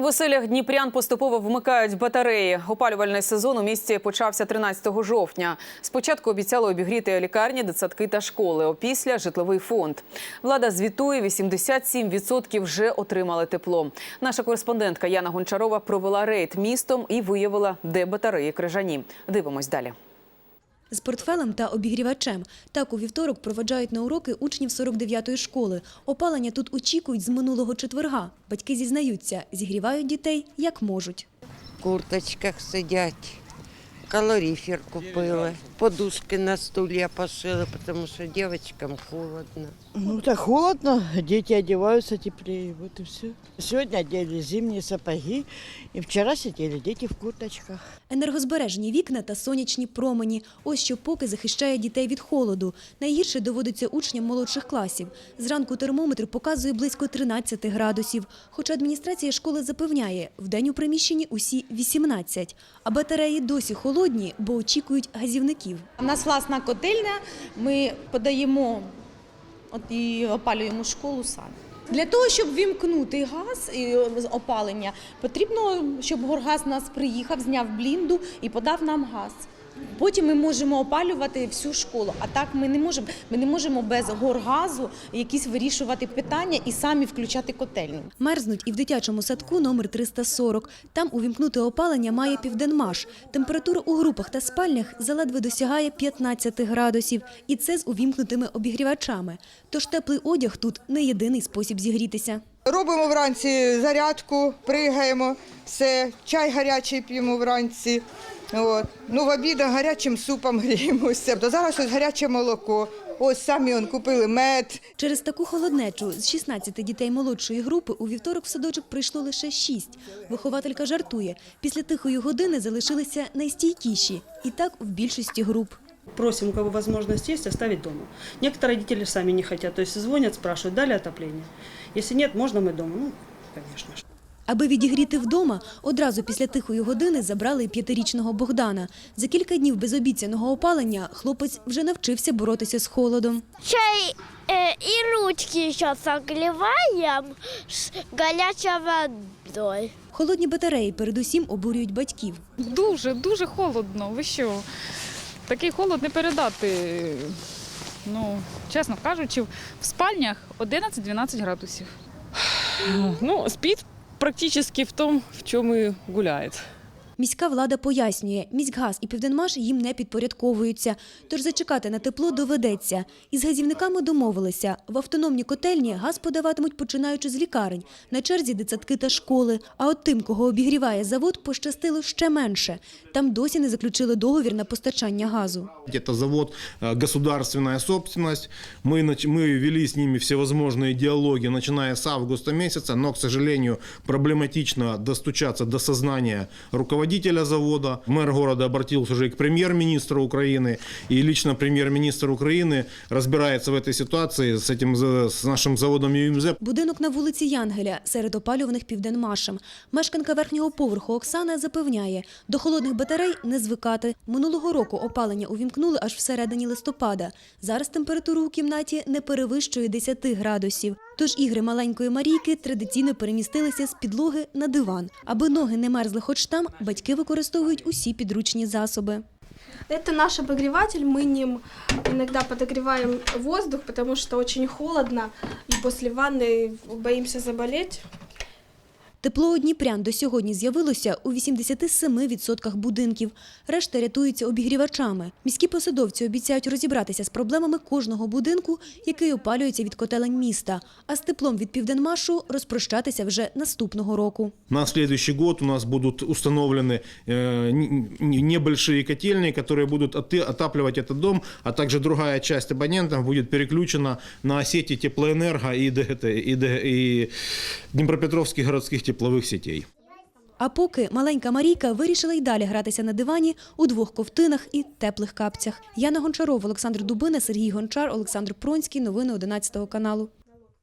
В оселях Дніпрян поступово вмикають батареї. Опалювальний сезон у місті почався 13 жовтня. Спочатку обіцяли обігріти лікарні, дитсадки та школи. Опісля – житловий фонд. Влада звітує, 87% вже отримали тепло. Наша кореспондентка Яна Гончарова провела рейд містом і виявила, де батареї крижані. Дивимось далі. З портфелем та обігрівачем. Так у вівторок проведжають на уроки учнів 49-ї школи. Опалення тут очікують з минулого четверга. Батьки зізнаються, зігрівають дітей як можуть. в курточках сидять. Калорифер купили. Подушки на стулья пошили, потому что девочкам холодно. Ну так холодно, дети одеваются теплее, вот и все. Сегодня одели зимние сапоги, и вчера сидели дети в курточках. Енергозбережні вікна та сонячні промені. Ось що поки захищає дітей від холоду. Найгірше доводиться учням молодших класів. Зранку термометр показує близько 13 градусів. Хоча адміністрація школи запевняє, вдень у приміщенні усі 18. А батареї досі холодні, бо очікують газівників. У нас власна котельня, ми подаємо от і опалюємо школу самі. Для того, щоб вімкнути газ і опалення, потрібно, щоб горгаз нас приїхав, зняв блінду і подав нам газ. Потім ми можемо опалювати всю школу. А так ми не можемо. Ми не можемо без горгазу якісь вирішувати питання і самі включати котельню. Мерзнуть і в дитячому садку номер 340. Там увімкнути опалення має Південмаш. Температура у групах та спальнях заледве досягає 15 градусів. І це з увімкнутими обігрівачами. Тож теплий одяг тут не єдиний спосіб зігрітися. Робимо вранці зарядку, пригаємо, все, чай гарячий п'ємо вранці. От. Ну, в обідах гарячим супом гріємося. До зараз ось гаряче молоко. Ось самі он купили мед. Через таку холоднечу з 16 дітей молодшої групи у вівторок в садочок прийшло лише 6. Вихователька жартує, після тихої години залишилися найстійкіші. І так в більшості груп. Просим, у кого возможность есть, оставить дома. Некоторые родители сами не хотят, то есть звонят, спрашивают, дали отопление. Если нет, можно мы дома? Ну, конечно же. Аби відігріти вдома, одразу після тихої години забрали і п'ятирічного Богдана. За кілька днів без обіцяного опалення хлопець вже навчився боротися з холодом. чай э, и ручки еще согреваем с горячей водой. Холодні батареї передусім обурюють батьків. Дуже, дуже холодно. Ви що? Такий холод не передати. Ну, чесно кажучи, в спальнях 11-12 градусів. Ну, спит практически в том, в чем и. Міська влада пояснює, міськгаз і Південмаш їм не підпорядковуються, тож зачекати на тепло доведеться. Із газівниками домовилися, в автономні котельні газ подаватимуть починаючи з лікарень, на черзі дитсадки та школи. А от тим, кого обігріває завод, пощастило ще менше. Там досі не заключили договір на постачання газу. Это завод э, государственная собственность. Мы, нач- мы вели с ними всевозможные диалоги, начиная с августа месяца, но, к сожалению, проблематично достучаться до сознания руководителя завода. Мэр города обратился уже и к премьер-министру Украины, и лично премьер-министр Украины разбирается в этой ситуации с, этим, за- с нашим заводом ЮМЗ. Будинок на вулиці Янгеля серед опалюваних Південмашем. Мешканка верхнього поверху Оксана запевняє, до холодних батарей не звикати. Минулого року опалення увімкнули аж всередині листопада. Зараз температура у кімнаті не перевищує 10 градусів. Тож ігри маленької Марійки традиційно перемістилися з підлоги на диван. Аби ноги не мерзли хоч там, батьки використовують усі підручні засоби. Это наш обогреватель, мы ним иногда подогреваем воздух, потому что очень холодно, и после ванны боимся заболеть. Тепло у Дніпрян до сьогодні з'явилося у 87% будинків. Решта рятуються обігрівачами. Міські посадовці обіцяють розібратися з проблемами кожного будинку, який опалюється від котелень міста. А з теплом від Південмашу розпрощатися вже наступного року. На следующий год у нас будут установлены э, н- н- небольшие котельные, которые будут оты- отапливать этот дом, а также другая часть абонентов будет переключена на сети теплоэнерго и, ДГТ, и, Д- тепловых сетей. А поки маленька Марійка вирішила й далі гратися на дивані у двох ковтинах і теплих капцях. Яна Гончаров, Олександр Дубина, Сергій Гончар, Олександр Пронський. Новини 11 каналу.